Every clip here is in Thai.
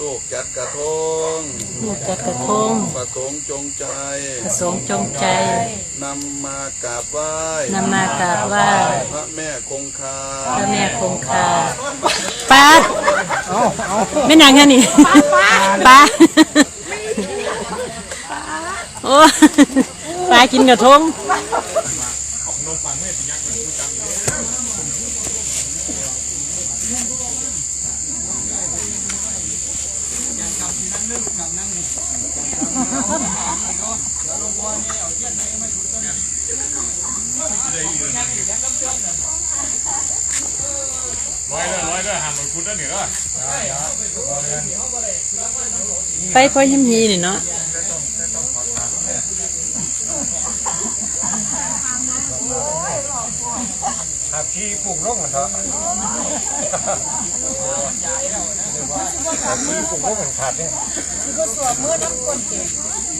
ลูกจัดกระทงลูกจัดกระทงประสงค์จงใจประสงค์จงใจนำมากราบไหว้นำมากราบไหว้พระแม่คงคาพระแม่คงคาป้าไม่นางแค่นี่ป้าโอ้ป้ากินกระทง ร้อยเด้ร้อยเด้ห่างมันคุณนั่นเหนือไปพ่อยิ้มฮีนี่เนาะหาพีปลูกลงมันเถอหาพีปลูกลงเหมือนขาดเนี่ยที่ก็สวมเมื่อน้ำก้นเก่ง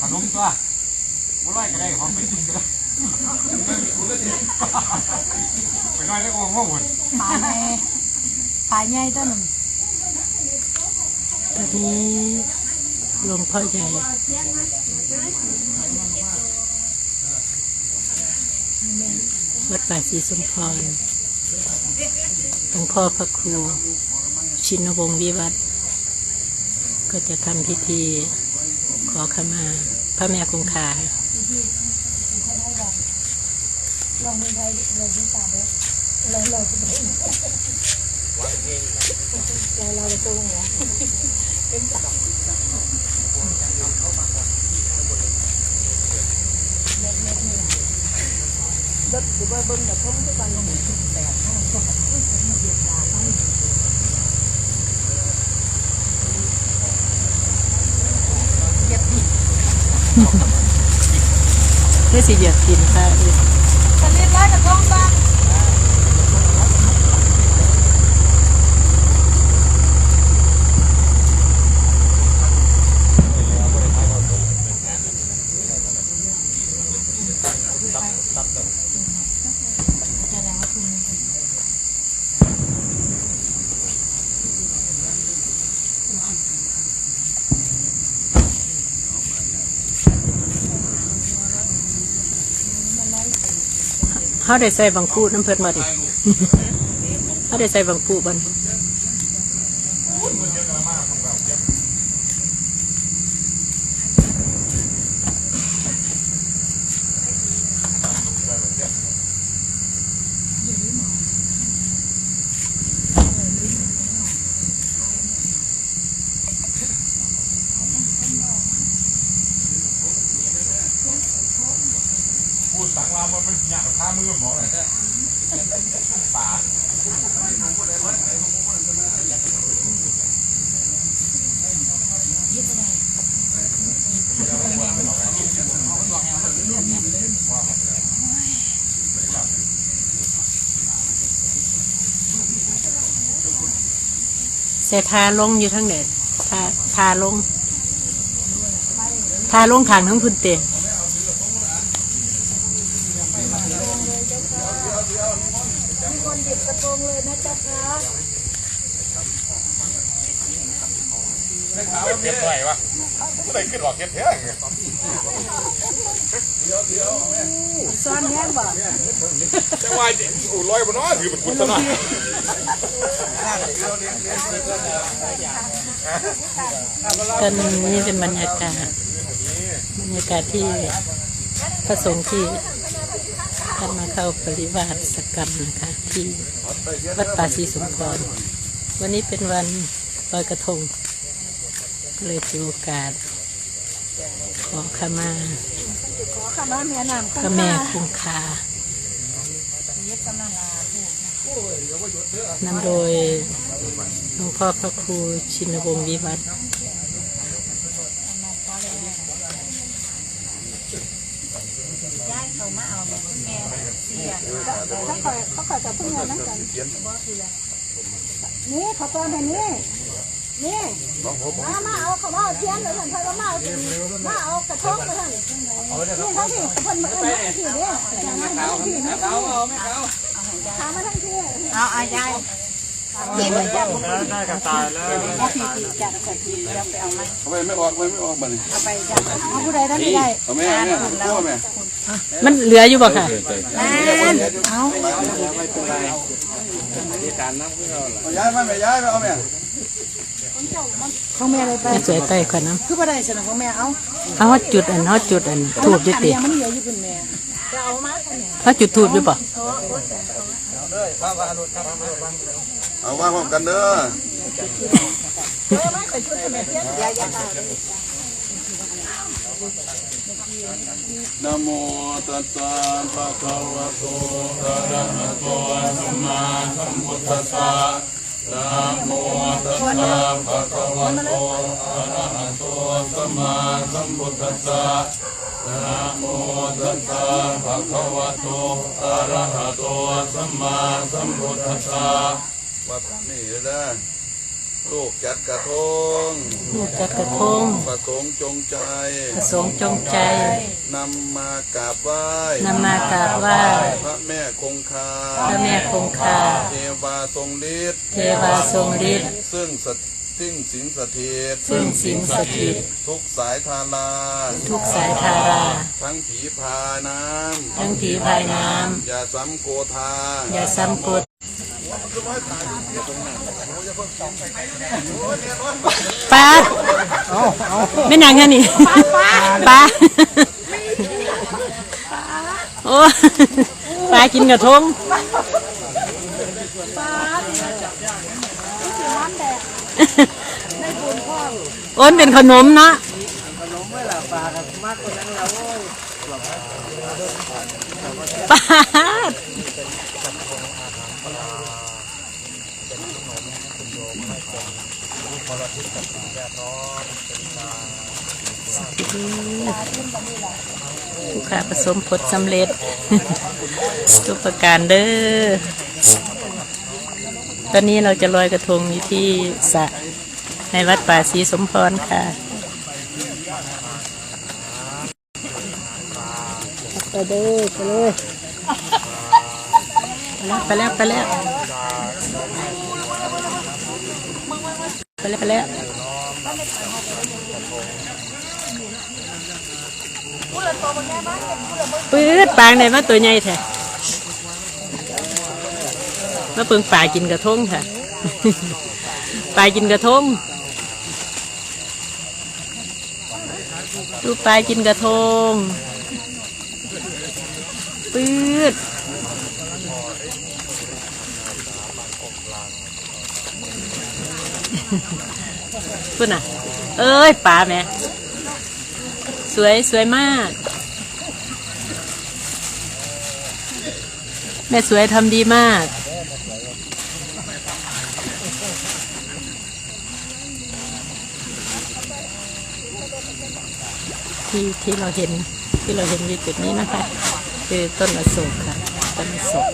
ขนมตัวบ่ร้อยก็ได้ของไปกินก็ได้ไปน้อยได้โอ้โหหมดปลาใหญ่ปลาใหญ่ตัวหนึ่งตอนนี้หลวงพ่อใหญ่วัดป่าศรีสมพรหลวงพ่อพระครู ชินวงศ์วิวัฒน์ก็จะทำพิธี ขอขมา พระแม่คงคาลองมีใครเลยที่ตาเด้อเลยเลยเราเราจะตัวหัวเนจับรถหรือว่าเบิ้งกับทุ่งทุกวันหนึ่งสิบแปดห้าสิบเจ็ดดาให้ เพื่อสิเหยียบกินค่ะตอนนี้ร้อยกระทงบ้าง เขาได้ใส่บางพูน้ำเพิ่นมาดิเขาได้ใส่บางพูบัน พูดสังเรามมันมันหยาบข้ามือหมอเลยป่าใส่ทาลงอยู่ทั้งเด็ดทาทาลง ทาลงขางทั้งพื้นเตะ มีคนหยิบกระทงเลยนะจ๊ะคะ เก็บไรวะ ก็เลยขึ้นหลอกเก็บเท่าไงซ้อนแห้งบ่จังหวะอู่ลอยบนน้อถือเป็นกุศลตอนนี้เป็นบรรยากาศบรรยากาศที่พระสงฆ์ที่ท่านมาเข้าปริวาสกรรมนะคะที่วัดป่าศรีสมพรวันนี้เป็นวันลอยกระทงก็เลยถือโอกาส ขอขมาขอขคำว่าแม่น้ำพระแม่คงคายึดกำลังลาผู้นำโดยหลวงพ่อพระครูชินวงศ์วิวัฒน์ย้ายเขามาเอาแม่แม่เสียเขาคอยเขาคอยจะพึ่งเงินนั่งกันนี่เขาตอนนี้ นี่มามาเอาเขามาเอาเทียนเลยท่านเขามาเอามาเอากระทงเลยท่านนี่ทั้งที่เพิ่นมาเอิ้นทั้งที่เนี่ยอย่างนั้นทั้งที่นะเอาเอาไม่เอาถามมาทั้งที่เอาอายายกินจับน่าจะตายแล้วเอาผีผีจับจับผีจับไปเอาไหมเอาไปไม่ออกไปไม่ออกมาเลยเอาไปจับเอาผู้ใดท่านไม่ได้เอาแม่เอาแม่กู้แม่มันเหลืออยู่บ่ค่ะนั่นเอาเอาย้ายมาแม่ย้ายไปเอาแม่ ของแม่เลยไปแม่สวยใต้ขวัญน้คือบ่ได้สนะของแม่เอาำเอาจุดอันเอาจุดอันทูบอยุติเดียวมันเหลืออยู่คุณแม่จะเอามาคนเนี่ยเอาจุดทูบอยู่ป่ะเอาว่าพร้อมกันเด้อเออมาไปช่วยแม่เทียนยายานะโมตัสสะภะคะวะโตอะระหะโตสัมมาสัมพุทธัสสะ นะโมตัสสะภะคะวะโตอะระหะโตสัมมาสัมพุทธัสสะนะโมตัสสะภะคะวะโตอะระหะโตสัมมาสัมพุทธัสสะวัดนี่นะ ลูกจัดกระทงลูกจัดกระทงประสงค์จงใจประสงค์จงใจนำมากราบไหว้นำมากราบไหว้พระแม่คงคาพระแม่คงคาเทวาทรงฤทธิ์เทวาทรงฤทธิ์ซึ่งสถซึ่งสิงสถิตซึ่งสิงสถิต ทุกสายทาราทุกสายทารา ทั้งผีพาน้ทั้งผีภายน้ำอย่าซ้ำโกธาำอย่าซ้ำกด ปลาไม่นางแค่นี้ปลาโอ้ปลากินกระทงโอ้ยเป็นขนมเนาะปลา ทุกขาผสมผลสำเร็จ ทุกประการเด้อ ตอนนี้เราจะลอยกระทงอยู่ที่สระในวัดป่าศรีสมพรค่ะไปเด้อไปเลย ไปแล้วไปแล้วไปแล้ว ไปแล้วไปแล้วปื๊ดปางไหนมาตัวใหญ่แท้มาเปิงป่ากินกระทงค่ะป่ากินกระทงดูปลากินกระทงปื๊ด พุ่นน่ะ เอ้ยป่าแม่สวยสวยมาก แม่สวยทำดีมาก ที่ที่เราเห็นที่เราเห็นอยู่จุดนี้นะคะ คือต้นอโศกค่ะต้นอโศก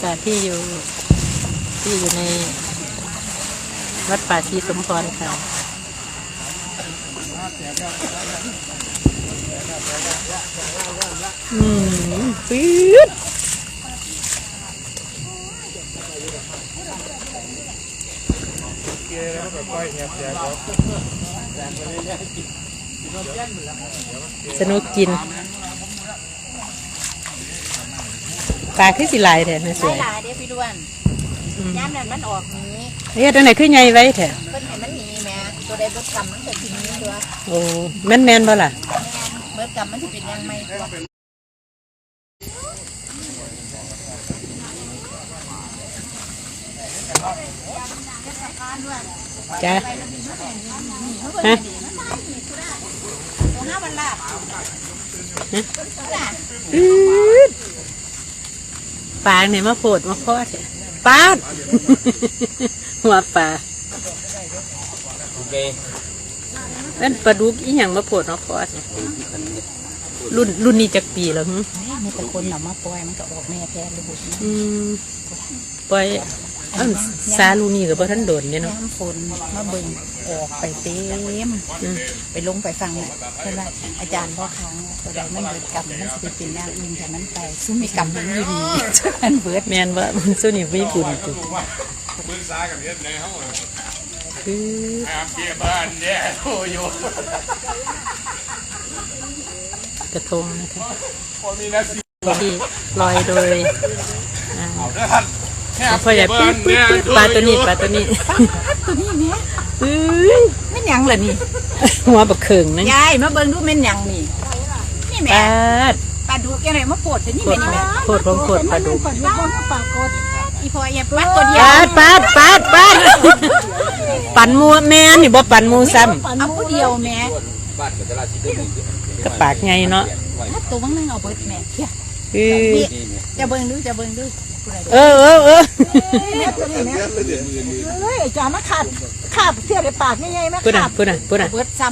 สถาที่อยู่ที่อยู่ในวัดป่าศรีสมพรค่ะอืมปื๊ดสนุกกิน ปลาคือสิหลายแท้ไม่สวยหลายเด้พี่ด้วนย้ำนั่นมันออกนี้เฮ็ดอันไหนคือใหญ่ไว้แท้เพิ่นให้มันหนีแม่ตัวใดบ่กำมันก็สิหนีตัวโอ้แม่นแม่นๆบ่ล่ะเบิดกำมันสิเป็นยังไงตัวจ้ะฮะห้าวันลาบอืด ปลาเนี่ยมาโพดมาพอดปาดหัวปลาโอเคนั่นปลาดุกอีหยังมาโพดมาพอดเนี่ยรุ่นรุ่นนี้จักปีแล้วหึมีแต่คนเอามาปล่อยมันก็ออกแม่แพ้ลูกอืมปล่อย อันซาลูนี่ก็บ่ทันโดนเนี่ยเนาะน้ำฝนมาเบิ่งออกไปเต็มอืมไปลงไปฟังเนี่ยเพื่อนว่าอาจารย์พ่อค้างตัวใดมันเบิดกรรมมันจะไปเป็นนางอื่นแถวนั้นไปซึ่งมีกรรมมันอยู่ดีมันเบิดแม่นว่ามันซุนี่มีบุญติปืนซ้ายกับเฮ็ดในห้องเลยคือแอบเกียบ้านเนี่ยโอ้ยกระทงนะคะคนมีนักสิที่ลอยโดย อ่าเด้อท่านแอบพ่อใหญ่เกียปึ๊บ้าบนปึ๊เนี่บยปึ๊บปลาตัวนี้ปลาตัวนี้ตัวนี้แม่เอ้ยไม่นหยังเหรอนี่หัวบักเขิงนึงยายมาเบิ่งดูแม่นหยังนี่นี่ปแม่ลาดปลาดุกยังไงมาโปวดแต่นี่โคแม่ตรนี่แม่โคตรของโคตรปลาดุกอีพออย่าปัดตัวเดียปาวดปาดปาดปาดปั่นหมูแม่นี่บ่ปั่นหมูซ้เอาผู้เดียวแม่บ้านกับตลาดที่เดิมำก็ปากไงเนาะถ้าตัวมันนึงเอาเบิดแม่เฮียคือนี่ จะเบิ่งดูจะเบิ่งดูผู้ใดเออเออเออเฮ้ยจ่ามาขาดขาดเสียในปากยังไงไหมพูดน่ะพูดน่ะพูดน่ะเบิดซ้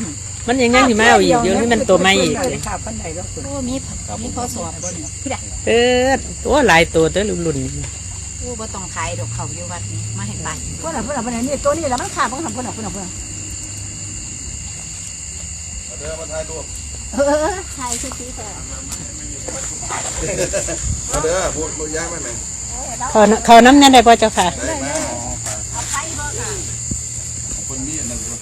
มันยังยังอยู่มาเอาอีกเดี๋ยวนี้มันตัวไม่อีกขาดปันไหนแล้วำโอ้มีมีพอสอบบ่นี่ผู้ใดเออตัวหลายตัวตัวลุ่นโอ้บ่ต้องขายดอกเขาอยู่วัดนี้มาให้ไปพวกน่ะพวกน่ะพวกน่ะนี่ตัวนี้แหละมันขาดพวกน่ะพวกน่ะพวกน่ะพวกน่ะเด้อมาถ่ายรูปเออ ขายคือสิค่ะเด้อพูดพูดย้ายมาไหมๆเขาเขาน้ำเนี่ยได้ป่ะเจ้าค่ะได้ไหม